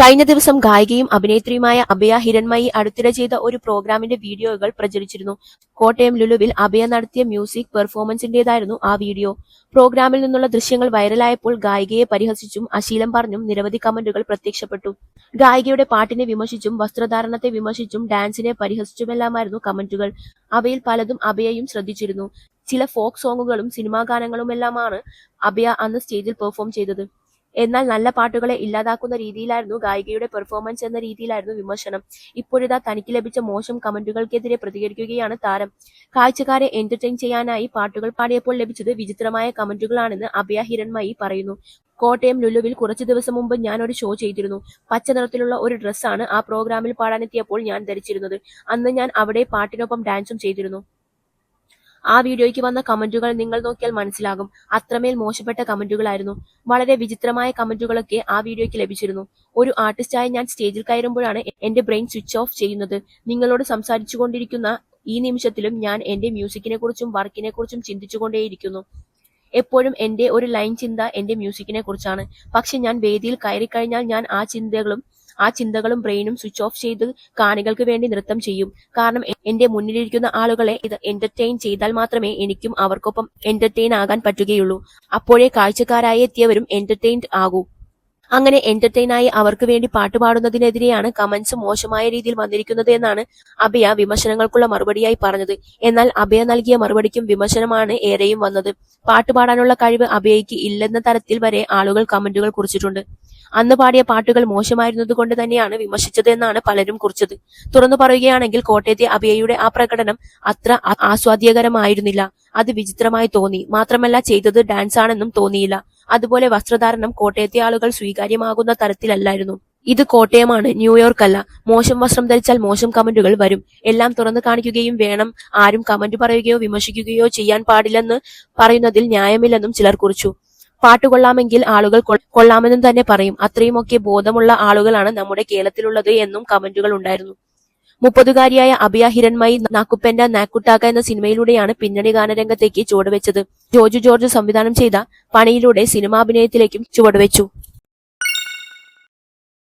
കഴിഞ്ഞ ദിവസം ഗായികയും അഭിനേത്രിയുമായ അഭയ ഹിരൺമയി അടുത്തിടെ ചെയ്ത ഒരു പ്രോഗ്രാമിന്റെ വീഡിയോകൾ പ്രചരിച്ചിരുന്നു. കോട്ടയം ലുലുവിൽ അഭയ നടത്തിയ മ്യൂസിക് പെർഫോമൻസിന്റേതായിരുന്നു ആ വീഡിയോ. പ്രോഗ്രാമിൽ നിന്നുള്ള ദൃശ്യങ്ങൾ വൈറലായപ്പോൾ ഗായികയെ പരിഹസിച്ചും അശീലം പറഞ്ഞും നിരവധി കമന്റുകൾ പ്രത്യക്ഷപ്പെട്ടു. ഗായികയുടെ പാട്ടിനെ വിമർശിച്ചും വസ്ത്രധാരണത്തെ വിമർശിച്ചും ഡാൻസിനെ പരിഹസിച്ചുമെല്ലാമായിരുന്നു കമന്റുകൾ. അവയിൽ പലതും അഭയയും ശ്രദ്ധിച്ചിരുന്നു. ചില ഫോക്ക് സോങ്ങുകളും സിനിമാ ഗാനങ്ങളുമെല്ലാമാണ് അഭയ അന്ന് സ്റ്റേജിൽ പെർഫോം ചെയ്തത്. എന്നാൽ നല്ല പാട്ടുകളെ ഇല്ലാതാക്കുന്ന രീതിയിലായിരുന്നു ഗായികയുടെ പെർഫോമൻസ് എന്ന രീതിയിലായിരുന്നു വിമർശനം. ഇപ്പോഴിതാ തനിക്ക് ലഭിച്ച മോശം കമന്റുകൾക്കെതിരെ പ്രതികരിക്കുകയാണ് താരം. കാഴ്ചക്കാരെ എന്റർടൈൻ ചെയ്യാനായി പാട്ടുകൾ പാടിയപ്പോൾ ലഭിച്ചത് വിചിത്രമായ കമന്റുകളാണെന്ന് അഭയ ഹിരൺമായി പറയുന്നു. കോട്ടയം ലുലുവിൽ കുറച്ചു ദിവസം മുമ്പ് ഞാൻ ഒരു ഷോ ചെയ്തിരുന്നു. പച്ച നിറത്തിലുള്ള ഒരു ഡ്രസ്സാണ് ആ പ്രോഗ്രാമിൽ പാടാനെത്തിയപ്പോൾ ഞാൻ ധരിച്ചിരുന്നത്. അന്ന് ഞാൻ അവിടെ പാട്ടിനൊപ്പം ഡാൻസും ചെയ്തിരുന്നു. ആ വീഡിയോയ്ക്ക് വന്ന കമന്റുകൾ നിങ്ങൾ നോക്കിയാൽ മനസ്സിലാകും. അത്രമേൽ മോശപ്പെട്ട കമന്റുകളായിരുന്നു. വളരെ വിചിത്രമായ കമന്റുകളൊക്കെ ആ വീഡിയോയ്ക്ക് ലഭിച്ചിരുന്നു. ഒരു ആർട്ടിസ്റ്റായി ഞാൻ സ്റ്റേജിൽ കയറുമ്പോഴാണ് എന്റെ ബ്രെയിൻ സ്വിച്ച് ഓഫ് ചെയ്യുന്നത്. നിങ്ങളോട് സംസാരിച്ചുകൊണ്ടിരിക്കുന്ന ഈ നിമിഷത്തിലും ഞാൻ എന്റെ മ്യൂസിക്കിനെ കുറിച്ചും വർക്കിനെ കുറിച്ചും ചിന്തിച്ചുകൊണ്ടേയിരിക്കുന്നു. എപ്പോഴും എന്റെ ഒരു ലൈൻ ചിന്ത എന്റെ മ്യൂസിക്കിനെ കുറിച്ചാണ്. പക്ഷെ ഞാൻ വേദിയിൽ കയറി കഴിഞ്ഞാൽ ഞാൻ ആ ചിന്തകളും ആ ചിന്തകളും ബ്രെയിനും സ്വിച്ച് ഓഫ് ചെയ്ത് കാണികൾക്ക് വേണ്ടി നൃത്തം ചെയ്യും. കാരണം എന്റെ മുന്നിലിരിക്കുന്ന ആളുകളെ ഇത് എന്റർടൈൻ ചെയ്താൽ മാത്രമേ എനിക്കും അവർക്കൊപ്പം എന്റർടൈൻ ആകാൻ പറ്റുകയുള്ളൂ. അപ്പോഴേ കാഴ്ചക്കാരായി എത്തിയവരും എന്റർടൈൻഡ് ആകൂ. അങ്ങനെ എന്റർടൈൻ ആയി അവർക്ക് വേണ്ടി പാട്ടുപാടുന്നതിനെതിരെയാണ് കമന്റ്സ് മോശമായ രീതിയിൽ വന്നിരിക്കുന്നത് എന്നാണ് അഭയ വിമർശനങ്ങൾക്കുള്ള മറുപടിയായി പറഞ്ഞത്. എന്നാൽ അഭയ നൽകിയ മറുപടിക്കും വിമർശനമാണ് ഏറെയും വന്നത്. പാട്ടുപാടാനുള്ള കഴിവ് അഭയയ്ക്ക് ഇല്ലെന്ന തരത്തിൽ വരെ ആളുകൾ കമന്റുകൾ കുറിച്ചിട്ടുണ്ട്. അന്ന് പാടിയ പാട്ടുകൾ മോശമായിരുന്നതുകൊണ്ട് തന്നെയാണ് വിമർശിച്ചത് എന്നാണ് പലരും കുറിച്ചത്. തുറന്നു പറയുകയാണെങ്കിൽ കോട്ടയത്തെ അഭിയയുടെ ആ പ്രകടനം അത്ര ആസ്വാദ്യകരമായിരുന്നില്ല. അത് വിചിത്രമായി തോന്നി. മാത്രമല്ല ചെയ്തത് ഡാൻസ് ആണെന്നും തോന്നിയില്ല. അതുപോലെ വസ്ത്രധാരണം കോട്ടയത്തെ ആളുകൾ സ്വീകാര്യമാകുന്ന തരത്തിലല്ലായിരുന്നു. ഇത് കോട്ടയമാണ് ന്യൂയോർക്ക് അല്ല മോശം വസ്ത്രം ധരിച്ചാൽ മോശം കമന്റുകൾ വരും. എല്ലാം തുറന്നു കാണിക്കുകയും വേണം. ആരും കമന്റ് പറയുകയോ വിമർശിക്കുകയോ ചെയ്യാൻ പാടില്ലെന്ന് പറയുന്നതിൽ ന്യായമില്ലെന്നും ചിലർ കുറിച്ചു. പാട്ട് കൊള്ളാമെങ്കിൽ ആളുകൾ കൊള്ളാമെന്നും തന്നെ പറയും. അത്രയുമൊക്കെ ബോധമുള്ള ആളുകളാണ് നമ്മുടെ കേരളത്തിലുള്ളത് എന്നും കമന്റുകൾ ഉണ്ടായിരുന്നു. മുപ്പതുകാരിയായ അഭിയ ഹിരൺമായി നാക്കുപ്പെൻഡ നാക്കുട്ടാക്ക എന്ന സിനിമയിലൂടെയാണ് പിന്നണി ഗാനരംഗത്തേക്ക് ചുവടുവെച്ചത്. ജോർജ് ജോർജ് സംവിധാനം ചെയ്ത പണിയിലൂടെ സിനിമാഭിനയത്തിലേക്കും ചുവടുവെച്ചു.